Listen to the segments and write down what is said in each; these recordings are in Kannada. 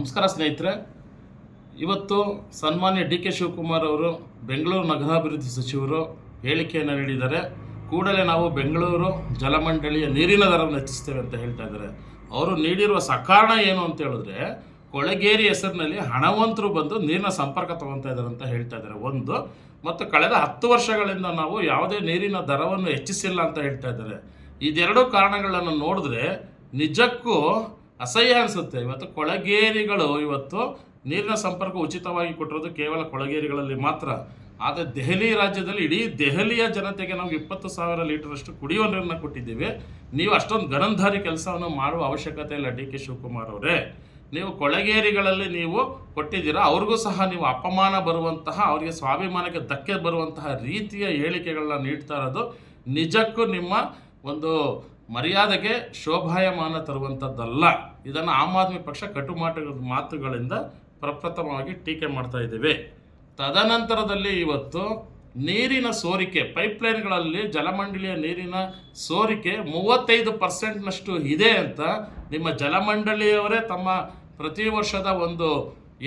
ನಮಸ್ಕಾರ ಸ್ನೇಹಿತರೆ. ಇವತ್ತು ಸನ್ಮಾನ್ಯ ಡಿ ಕೆ ಶಿವಕುಮಾರ್ ಅವರು ಬೆಂಗಳೂರು ನಗರಾಭಿವೃದ್ಧಿ ಸಚಿವರು ಹೇಳಿಕೆಯನ್ನು ನೀಡಿದ್ದಾರೆ. ಕೂಡಲೇ ನಾವು ಬೆಂಗಳೂರು ಜಲಮಂಡಳಿಯ ನೀರಿನ ದರವನ್ನು ಹೆಚ್ಚಿಸ್ತೇವೆ ಅಂತ ಹೇಳ್ತಾ ಇದ್ದಾರೆ. ಅವರು ನೀಡಿರುವ ಸಕಾರಣ ಏನು ಅಂತ ಹೇಳಿದ್ರೆ, ಕೊಳಗೇರಿ ಹೆಸರಿನಲ್ಲಿ ಹಣವಂತರು ಬಂದು ನೀರಿನ ಸಂಪರ್ಕ ತಗೊತಾ ಇದ್ದಾರೆ ಅಂತ ಹೇಳ್ತಾ ಇದ್ದಾರೆ. ಒಂದು, ಮತ್ತು ಕಳೆದ ಹತ್ತು ವರ್ಷಗಳಿಂದ ನಾವು ಯಾವುದೇ ನೀರಿನ ದರವನ್ನು ಹೆಚ್ಚಿಸಿಲ್ಲ ಅಂತ ಹೇಳ್ತಾ ಇದ್ದಾರೆ. ಇದೆರಡು ಕಾರಣಗಳನ್ನು ನೋಡಿದ್ರೆ ನಿಜಕ್ಕೂ ಅಸಹ್ಯ ಅನಿಸುತ್ತೆ. ಇವತ್ತು ಕೊಳಗೇರಿಗಳು ಇವತ್ತು ನೀರಿನ ಸಂಪರ್ಕ ಉಚಿತವಾಗಿ ಕೊಟ್ಟಿರೋದು ಕೇವಲ ಕೊಳಗೇರಿಗಳಲ್ಲಿ ಮಾತ್ರ. ಆದರೆ ದೆಹಲಿ ರಾಜ್ಯದಲ್ಲಿ ಇಡೀ ದೆಹಲಿಯ ಜನತೆಗೆ ನಾವು ಇಪ್ಪತ್ತು ಸಾವಿರ ಲೀಟರಷ್ಟು ಕುಡಿಯುವ ನೀರನ್ನು ಕೊಟ್ಟಿದ್ದೀವಿ. ನೀವು ಅಷ್ಟೊಂದು ಗಣಂಧಾರಿ ಕೆಲಸವನ್ನು ಮಾಡುವ ಅವಶ್ಯಕತೆ ಇಲ್ಲ ಡಿ ಕೆ ಶಿವಕುಮಾರ್ ಅವರೇ. ನೀವು ಕೊಳಗೇರಿಗಳಲ್ಲಿ ನೀವು ಕೊಟ್ಟಿದ್ದೀರಾ, ಅವ್ರಿಗೂ ಸಹ ನೀವು ಅಪಮಾನ ಬರುವಂತಹ, ಅವರಿಗೆ ಸ್ವಾಭಿಮಾನಕ್ಕೆ ಧಕ್ಕೆ ಬರುವಂತಹ ರೀತಿಯ ಹೇಳಿಕೆಗಳನ್ನ ನೀಡ್ತಾ ಇರೋದು ನಿಜಕ್ಕೂ ನಿಮ್ಮ ಒಂದು ಮರ್ಯಾದೆಗೆ ಶೋಭಾಯಮಾನ ತರುವಂಥದ್ದಲ್ಲ ಇದನ್ನು ಆಮ್ ಆದ್ಮಿ ಪಕ್ಷ ಕಟು ಮಾತುಗಳಿಂದ ಪ್ರಪ್ರಥಮವಾಗಿ ಟೀಕೆ ಮಾಡ್ತಾ ಇದ್ದೇವೆ. ತದನಂತರದಲ್ಲಿ ಇವತ್ತು ನೀರಿನ ಸೋರಿಕೆ, ಪೈಪ್ಲೈನ್ಗಳಲ್ಲಿ ಜಲಮಂಡಳಿಯ ನೀರಿನ ಸೋರಿಕೆ ಮೂವತ್ತೈದು ಪರ್ಸೆಂಟ್ನಷ್ಟು ಇದೆ ಅಂತ ನಿಮ್ಮ ಜಲಮಂಡಳಿಯವರೇ ತಮ್ಮ ಪ್ರತಿ ವರ್ಷದ ಒಂದು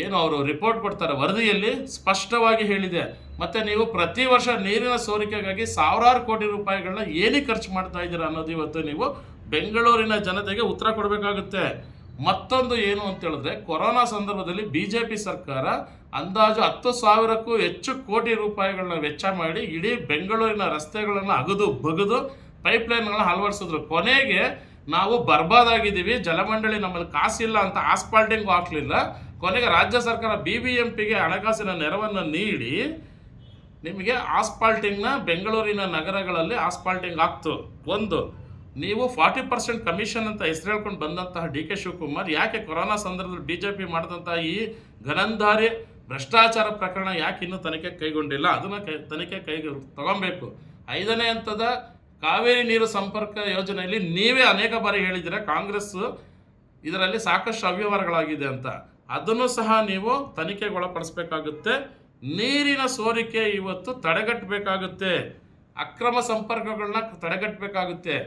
ಏನು ಅವರು ರಿಪೋರ್ಟ್ ಕೊಡ್ತಾರೆ. ವರದಿಯಲ್ಲಿ ಸ್ಪಷ್ಟವಾಗಿ ಹೇಳಿದೆ. ಮತ್ತು ನೀವು ಪ್ರತಿ ವರ್ಷ ನೀರಿನ ಸೋರಿಕೆಗಾಗಿ ಸಾವಿರಾರು ಕೋಟಿ ರೂಪಾಯಿಗಳನ್ನ ಏನಕ್ಕೆ ಖರ್ಚು ಮಾಡ್ತಾ ಇದ್ದೀರಾ ಅನ್ನೋದು ಇವತ್ತು ನೀವು ಬೆಂಗಳೂರಿನ ಜನತೆಗೆ ಉತ್ತರ ಕೊಡಬೇಕಾಗುತ್ತೆ. ಮತ್ತೊಂದು ಏನು ಅಂತ ಹೇಳಿದ್ರೆ, ಕೊರೋನಾ ಸಂದರ್ಭದಲ್ಲಿ ಬಿ ಜೆ ಪಿ ಸರ್ಕಾರ ಅಂದಾಜು ಹತ್ತು ಸಾವಿರಕ್ಕೂ ಹೆಚ್ಚು ಕೋಟಿ ರೂಪಾಯಿಗಳನ್ನ ವೆಚ್ಚ ಮಾಡಿ ಇಡೀ ಬೆಂಗಳೂರಿನ ರಸ್ತೆಗಳನ್ನು ಅಗದು, ಬಗದು ಪೈಪ್ಲೈನ್ಗಳನ್ನ ಅಳವಡಿಸಿದ್ರು. ಕೊನೆಗೆ ನಾವು ಬರ್ಬಾದಾಗಿದ್ದೀವಿ, ಜಲಮಂಡಳಿ ನಮ್ಮಲ್ಲಿ ಕಾಸಿಲ್ಲ ಅಂತ ಆಸ್ಪಾಲ್ಟಿಂಗ್ ಹಾಕಲಿಲ್ಲ. ಕೊನೆಗೆ ರಾಜ್ಯ ಸರ್ಕಾರ ಬಿ ಬಿ ಎಂ ಪಿಗೆ ಹಣಕಾಸಿನ ನೆರವನ್ನು ನೀಡಿ ನಿಮಗೆ ಆಸ್ಪಾಲ್ಟಿಂಗ್ನ ಬೆಂಗಳೂರಿನ ನಗರಗಳಲ್ಲಿ ಆಸ್ಪಾಲ್ಟಿಂಗ್ ಆಗ್ತು. ಒಂದು, ನೀವು ಫಾರ್ಟಿ ಪರ್ಸೆಂಟ್ ಕಮಿಷನ್ ಅಂತ ಹೆಸರು ಹೇಳ್ಕೊಂಡು ಬಂದಂತಹ ಡಿ ಕೆ ಶಿವಕುಮಾರ್ ಯಾಕೆ ಕೊರೋನಾ ಸಂದರ್ಭದಲ್ಲಿ ಬಿ ಜೆ ಪಿ ಮಾಡಿದಂತಹ ಈ ಘನಂಧಾರಿ ಭ್ರಷ್ಟಾಚಾರ ಪ್ರಕರಣ ಯಾಕೆ ಇನ್ನೂ ತನಿಖೆ ಕೈಗೊಂಡಿಲ್ಲ? ಅದನ್ನು ಕೈ, ತನಿಖೆ ಕೈಗೆ ತಗೊಬೇಕು ಐದನೇ ಹಂತದ ಕಾವೇರಿ ನೀರು ಸಂಪರ್ಕ ಯೋಜನೆಯಲ್ಲಿ ನೀವೇ ಅನೇಕ ಬಾರಿ ಹೇಳಿದ್ದೀರಾ ಕಾಂಗ್ರೆಸ್ ಇದರಲ್ಲಿ ಸಾಕಷ್ಟು ಅವ್ಯವಹಾರಗಳಾಗಿದೆ ಅಂತ. ಅದನ್ನು ಸಹ ನೀವು ತನಿಖೆಗೆ ಒಳಪಡಿಸ್ಬೇಕಾಗುತ್ತೆ ನೀರಿನ ಸೋರಿಕೆ ಇವತ್ತು ತಡೆಗಟ್ಟಬೇಕಾಗುತ್ತೆ. ಅಕ್ರಮ ಸಂಪರ್ಕಗಳನ್ನ ತಡೆಗಟ್ಟಬೇಕಾಗುತ್ತೆ.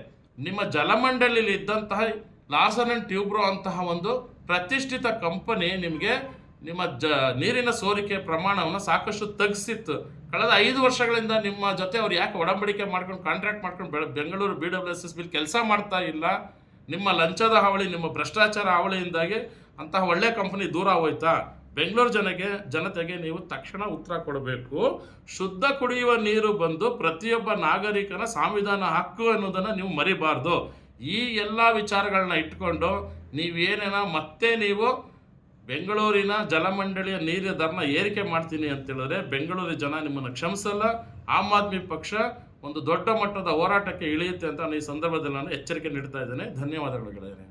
ನಿಮ್ಮ ಜಲಮಂಡಳಿಲಿ ಇದ್ದಂತಹ ಲಾರ್ಸನ್ ಅಂಡ್ ಟ್ಯೂಬ್ರೋ ಅಂತಹ ಒಂದು ಪ್ರತಿಷ್ಠಿತ ಕಂಪನಿ ನಿಮಗೆ ನಿಮ್ಮ ಜ, ನೀರಿನ ಸೋರಿಕೆ ಪ್ರಮಾಣವನ್ನು ಸಾಕಷ್ಟು ತಗ್ಸಿತ್ತು. ಕಳೆದ ಐದು ವರ್ಷಗಳಿಂದ ನಿಮ್ಮ ಜೊತೆ ಅವ್ರು ಯಾಕೆ ಒಡಂಬಡಿಕೆ ಮಾಡ್ಕೊಂಡು, ಕಾಂಟ್ರಾಕ್ಟ್ ಮಾಡ್ಕೊಂಡು Bengaluru B W S S bill ಕೆಲಸ ಮಾಡ್ತಾ ಇಲ್ಲ. ನಿಮ್ಮ ಲಂಚದ ಹಾವಳಿ, ನಿಮ್ಮ ಭ್ರಷ್ಟಾಚಾರ ಹಾವಳಿಯಿಂದಾಗಿ ಅಂತಹ ಒಳ್ಳೆ ಕಂಪನಿ ದೂರ ಹೋಯ್ತಾ, ಬೆಂಗಳೂರು ಜನಗೆ, ಜನತೆಗೆ ನೀವು ತಕ್ಷಣ ಉತ್ತರ ಕೊಡಬೇಕು. ಶುದ್ಧ ಕುಡಿಯುವ ನೀರು ಬಂದು ಪ್ರತಿಯೊಬ್ಬ ನಾಗರಿಕನ ಸಂವಿಧಾನ ಹಕ್ಕು ಅನ್ನೋದನ್ನು ನೀವು ಮರಿಬಾರ್ದು. ಈ ಎಲ್ಲ ವಿಚಾರಗಳನ್ನ ಇಟ್ಕೊಂಡು ನೀವೇನೇನ ಮತ್ತೆ ನೀವು ಬೆಂಗಳೂರಿನ ಜಲಮಂಡಳಿಯ ನೀರಿನ ದರನ ಏರಿಕೆ ಮಾಡ್ತೀನಿ ಅಂತ ಹೇಳಿದ್ರೆ ಬೆಂಗಳೂರು ಜನ ನಿಮ್ಮನ್ನು ಕ್ಷಮಿಸಲ್ಲ. ಆಮ್ ಆದ್ಮಿ ಪಕ್ಷ ಒಂದು ದೊಡ್ಡ ಮಟ್ಟದ ಹೋರಾಟಕ್ಕೆ ಇಳಿಯುತ್ತೆ ಅಂತ ನಾನು ಈ ಸಂದರ್ಭದಲ್ಲಿ ನಾನು ಎಚ್ಚರಿಕೆ ನೀಡ್ತಾ ಇದ್ದೇನೆ. ಧನ್ಯವಾದಗಳು ಗೆಳೆಯರೆ.